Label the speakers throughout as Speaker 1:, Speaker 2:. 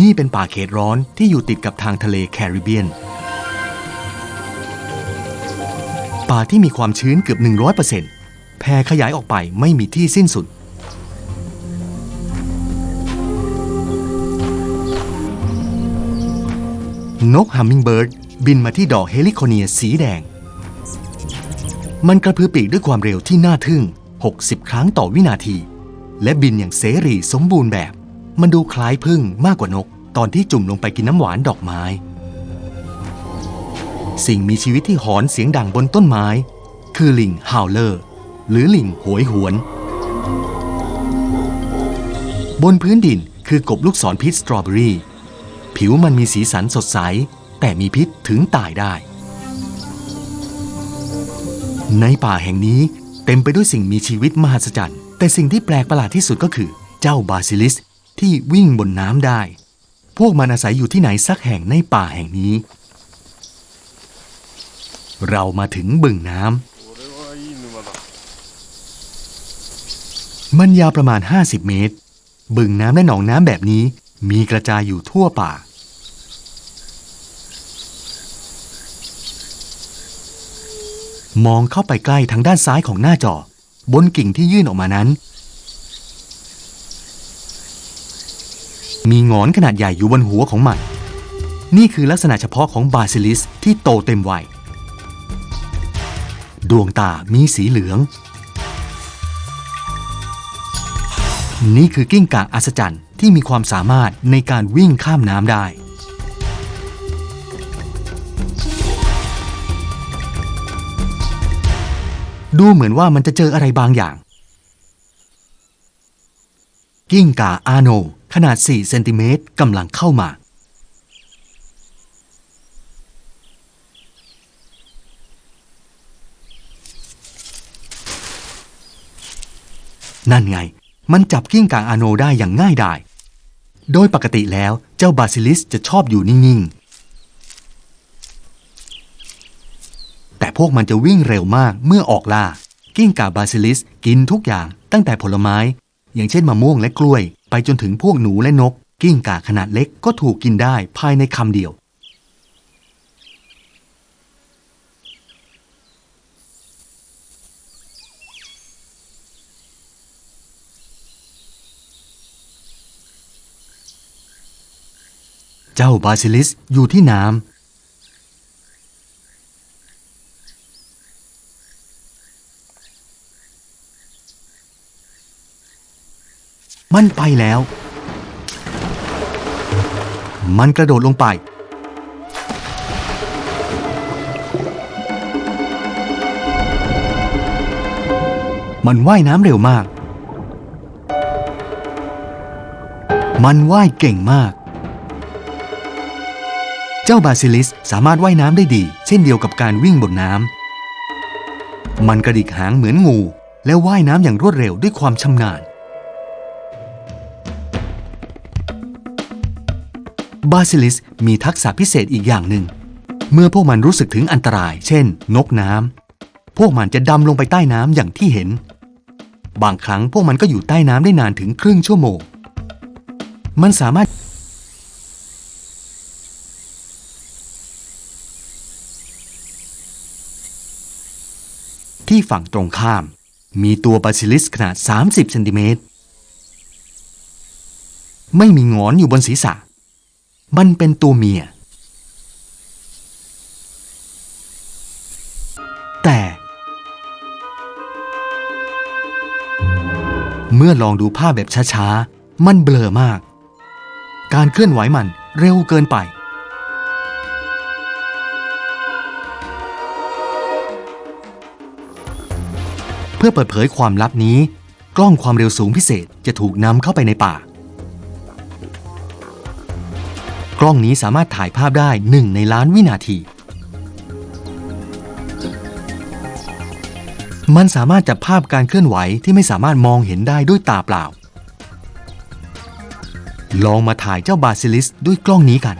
Speaker 1: นี่เป็นป่าเขตร้อนที่อยู่ติดกับทางทะเลแคริบเบียน ป่าที่มีความชื้นเกือบ 100%แผ่ขยายออกไปไม่มีที่สิ้นสุด นกฮัมมิงเบิร์ดบินมาที่ดอกเฮลิโคเนียสีแดง มันกระพือปีกด้วยความเร็วที่น่าทึ่ง 60 ครั้งต่อวินาที และบินอย่างเสรีสมบูรณ์แบบ มันดูคล้ายพึ่งมากกว่านก ตอนที่จุ่มลงไปกินน้ำหวานดอกไม้ สิ่งมีชีวิตที่หอนเสียงดังบนต้นไม้ คือลิงฮาวเลอร์ หรือลิงโหยหวน บนพื้นดินคือกบลูกศรพิษสตรอเบอรี่ ผิวมันมีสีสันสดใส แต่มีพิษถึงตายได้ ในป่าแห่งนี้เต็มไปด้วยสิ่งมีชีวิตมหัศจรรย์ แต่สิ่งที่แปลกประหลาดที่สุดก็คือ เจ้าบาซิลิส ที่วิ่งบนน้ำได้ พวกมันอาศัยอยู่ที่ไหนสักแห่งในป่าแห่งนี้ เรามาถึงบึงน้ำมันยาวประมาณ 50 เมตร บึงน้ำและหนองน้ำแบบนี้มีกระจายอยู่ทั่วป่า มองเข้าไปใกล้ทางด้านซ้ายของหน้าจอ บนกิ่งที่ยื่นออกมานั้น มีงอนขนาดใหญ่อยู่บนหัวของมัน นี่คือลักษณะเฉพาะของบาซิลิสที่โตเต็มวัย ดวงตามีสีเหลือง นี่คือกิ้งก่าอัศจรรย์ที่มีความสามารถในการวิ่งข้ามน้ำได้ดูเหมือนว่ามันจะเจออะไรบางอย่าง กิ้งก่าอาโน ขนาด 4 เซนติเมตรกำลังเข้ามา นั่นไง มันจับกิ้งก่าอาโนได้อย่างง่ายดาย โดยปกติแล้วเจ้าบาซิลิสจะชอบอยู่นิ่ง ๆ แต่พวกมันจะวิ่งเร็วมากเมื่อออกล่า กิ้งก่าบาซิลิสกินทุกอย่างตั้งแต่ผลไม้ อย่างเช่นมะม่วงและกล้วย ไปจนถึงพวกหนูและนก กิ้งก่าขนาดเล็กก็ถูกกินได้ภายในคำเดียว เจ้าบาซิลิสอยู่ที่น้ำ มันไปแล้ว มันกระโดดลงไป มันว่ายน้ำเร็วมาก มันว่ายเก่งมาก เจ้าบาซิลิสสามารถว่ายน้ำได้ดี เช่นเดียวกับการวิ่งบนน้ำ มันกระดิกหางเหมือนงู และว่ายน้ำอย่างรวดเร็วด้วยความชำนาญ บาซิลิสมีทักษะพิเศษอีกอย่างหนึ่ง เมื่อพวกมันรู้สึกถึงอันตราย เช่น นกน้ำ พวกมันจะดำลงไปใต้น้ำอย่างที่เห็น บางครั้งพวกมันก็อยู่ใต้น้ำได้นานถึงครึ่งชั่วโมง มันสามารถที่ฝั่งตรงข้าม มีตัวบาซิลิสขนาด 30 เซนติเมตร ไม่มีงอนอยู่บนศีรษะ มันเป็นตัวเมีย แต่ เมื่อลองดูภาพแบบช้าๆ มันเบลอมาก การเคลื่อนไหวมันเร็วเกินไป เพื่อเปิดเผยความลับนี้ กล้องความเร็วสูงพิเศษจะถูกนำเข้าไปในป่า กล้องนี้สามารถถ่ายภาพได้หนึ่งในล้านวินาที มันสามารถจับภาพการเคลื่อนไหวที่ไม่สามารถมองเห็นได้ด้วยตาเปล่า ลองมาถ่ายเจ้าบาซิลิสด้วยกล้องนี้กัน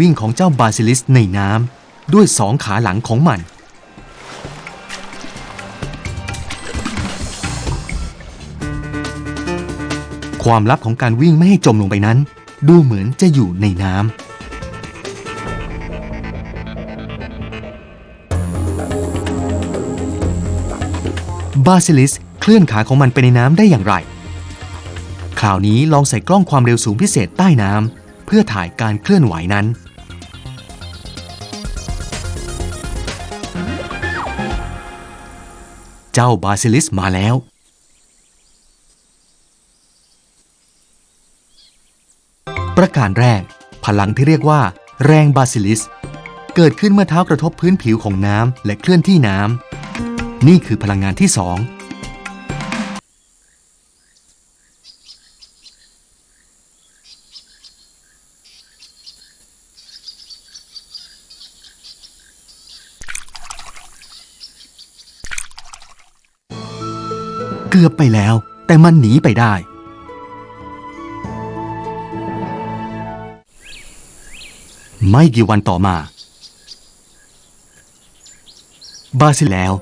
Speaker 1: วิ่งของเจ้าบาซิลิสในน้ำด้วยสองขาหลังของมันคความลับของการวิ่งไม่ให้จมลงไปนั้น ดูเหมือนจะอยู่ในน้ำบาซิลิสเคลื่อนขาของมันไปในน้ำได้อย่างไร คราวนี้ลองใส่กล้องความเร็วสูงพิเศษใต้น้ำเพื่อถ่ายการเคลื่อนไหวนั้น เจ้าบาซิลิสมาแล้ว ประการแรก พลังที่เรียกว่า แรงบาซิลิส เกิดขึ้นเมื่อเท้ากระทบพื้นผิวของน้ำและเคลื่อนที่น้ำนี่คือพลังงานที่สองเกือบไปแล้ว แต่มันหนีไปได้ ไม่กี่วันต่อมา บาซิลแล้ว